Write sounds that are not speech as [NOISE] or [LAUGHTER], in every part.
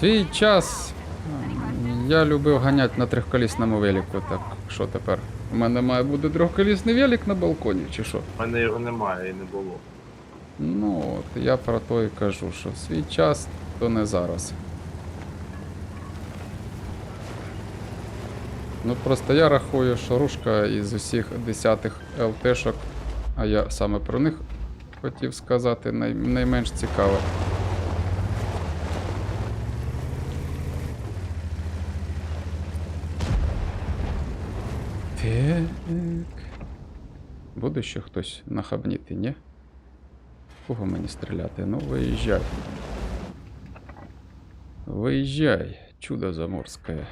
свій час я любив ганяти на трьохколісному велику. Так, що тепер? У мене має бути трьохколісний велик на балконі, чи що? У мене його немає і не було. Ну, от я про то і кажу, що свій час, то не зараз. Ну просто я рахую, що рушка із усіх десятих ЛТшок, а я саме про них хотів сказати, най- найменш цікава. Так. Буде ще хтось нахабніти, ні? Кого мені стріляти? Ну, виїжджай. Виїжджай, чудо заморське.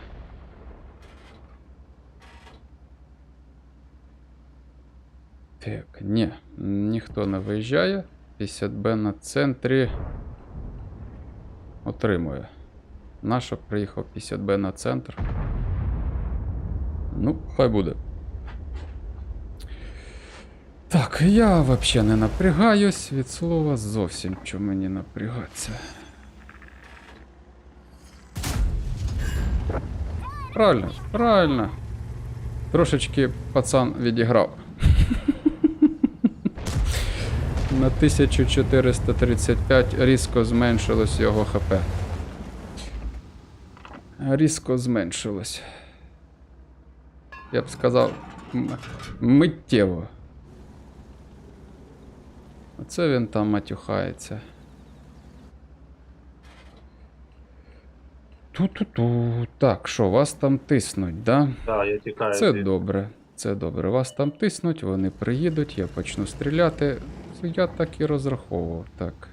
Так, ні, ніхто не виїжджає. 50Б на центрі отримує. Наша приїхав 50Б на центр. Ну, хай буде. Так, я взагалі не напрягаюсь від слова зовсім що мені напрягатися. Правильно, правильно. Трошечки пацан відіграв. [LAUGHS] На 1435 різко зменшилось його ХП. Різко зменшилось. Я б сказав, миттєво. Оце він там матюхається. Ту-ту-ту. Так, що, вас там тиснуть, да? Так, я тікаю. Це добре. Це добре. Вас там тиснуть, вони приїдуть, я почну стріляти. Я так і розраховував, так.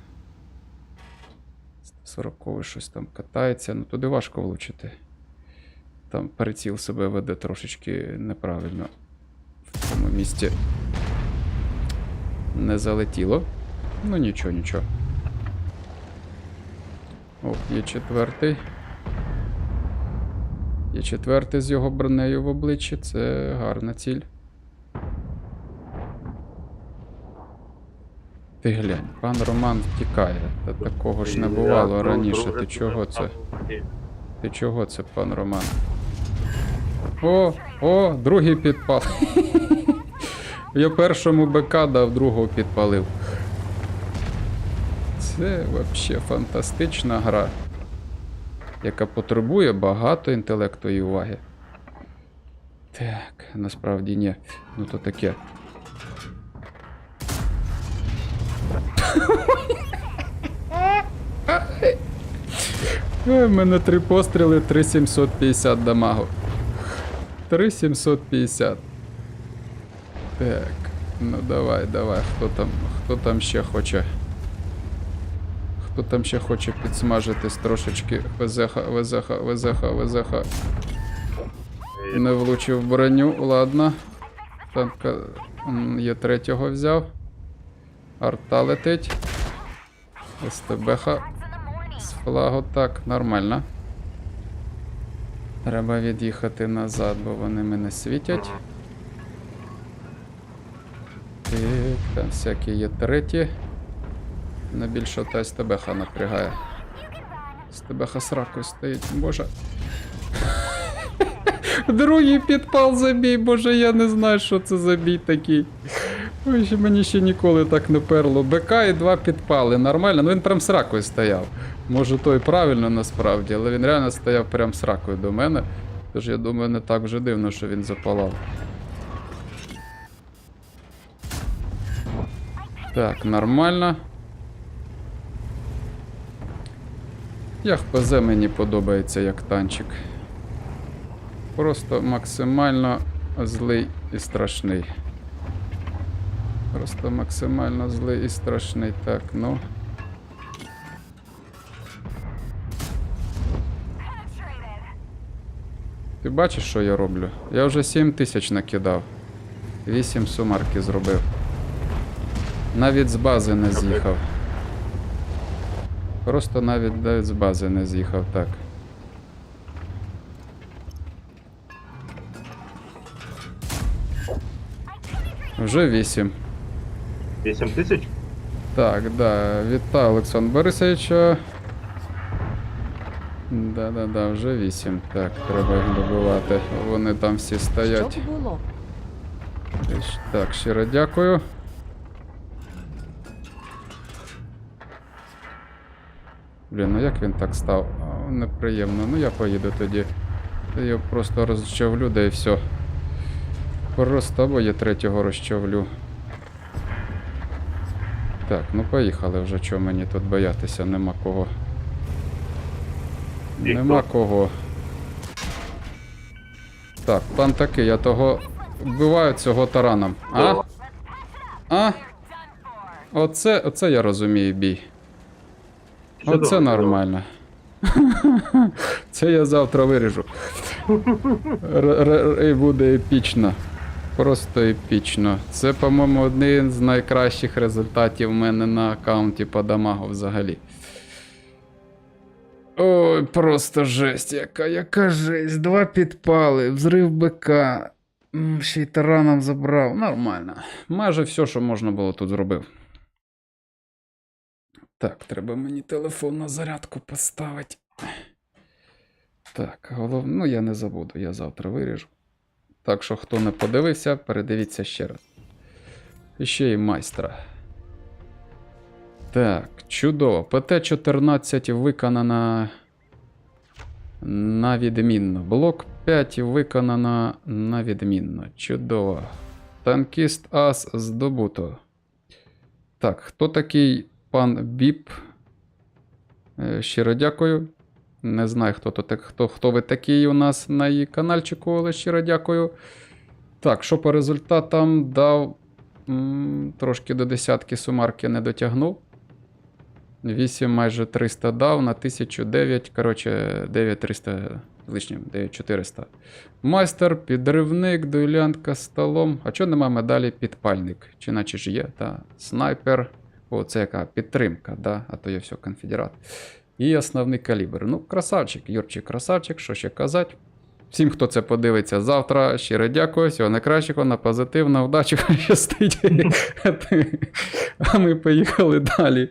40 щось там катається, ну туди важко влучити. Там приціл себе веде трошечки неправильно. В цьому місці не залетіло. Ну нічого, нічого. О, є четвертий. Є четвертий з його бронею в обличчі. Це гарна ціль. Ти глянь, пан Роман втікає. Та такого ж не бувало раніше. Ти чого це? Ти чого це, пан Роман? О, о, другий підпал. Я першому БК дав, другого підпалив. Це взагалі фантастична гра, яка потребує багато інтелекту і уваги. Так, насправді ні. Ну то таке. В мене три постріли, 3750 дамагу. 3750. Так, ну давай, давай, хто там, хто там ще хоче. Хто там ще хоче підсмажитись трошечки везеха, везеха, везеха, везеха. Не влучив броню, ладно. Танка є третього взяв. Арта летить. СТБха з флагу так, нормально. Треба від'їхати назад, бо вони мене світять. Так, там всякі є треті. Не більше та СТБха напрягає. СТБха з ракою стоїть, боже. [LAUGHS] Другий підпал забій, боже, я не знаю, що це за бій такий. Ой, ще мені ще ніколи так не перло. БК і два підпали. Нормально. Ну він прям з ракою стояв. Може, то і правильно насправді, але він реально стояв прям з ракою до мене. Тож я думаю, не так вже дивно, що він запалав. Так, нормально. Ях ПЗ мені подобається як танчик. Просто максимально злий і страшний. Просто максимально злий і страшний. Так, ну. Ти бачиш, що я роблю? Я вже 7 тисяч накидав. 8 сумарки зробив. Навіть з бази не з'їхав. Просто навіть навіть з бази не з'їхав, так. Вже 8. 8 тисяч? Так, да. Вітаю Олександр Борисовича. Да-да-да, вже 8. Так, треба їх добивати. Вони там всі Що стоять. було? Так, щиро дякую. Блін, ну як він так став? Неприємно. Ну я поїду тоді. Я просто розчавлю, да і все. Просто або я третього розчавлю. Так, ну поїхали вже, чого мені тут боятися, нема кого. І Нема кого. Так, план такий, я того вбиваю цього тараном. А? А? Оце, оце я розумію бій. Оце нормально. [LAUGHS] Це я завтра виріжу. [LAUGHS] Р- р- І буде епічно. Просто епічно. Це, по-моєму, один з найкращих результатів в мене на аккаунті по дамагу взагалі. Ой, просто жесть, яка, яка жесть. Два підпали, взрив БК. Ще й тараном забрав. Нормально. Майже все, що можна було тут зробив. Так, треба мені телефон на зарядку поставити. Так, головне, ну я не забуду, я завтра виріжу. Так що, хто не подивився, передивіться ще раз. І ще й майстра. Так, чудово. ПТ-14 виконана на відмінно. Блок 5 виконано на відмінно. Чудово. Танкіст Ас здобуто. Так, хто такий пан Біп? Е, Щиро дякую. Не знаю, хто, то хто, хто ви такий у нас на її каналчику, але щиро дякую. Так, що по результатам дав м, трошки до десятки сумарки не дотягнув. 8 майже 300 дав на 1009. Коротше, 9300 з лишнім, 9400. Майстер, підривник, дуелянтка з столом. А чого нема медалі підпальник? Чи наче ж є? Та снайпер. О, це яка підтримка, да? а то є все конфедерат. І основний калібр. Ну, красавчик, Юрчик, красавчик, що ще казати. Всім, хто це подивиться завтра, щиро дякую. Всього найкращого, на позитив, на удачу, [LAUGHS] щастить. [LAUGHS] А ми поїхали далі.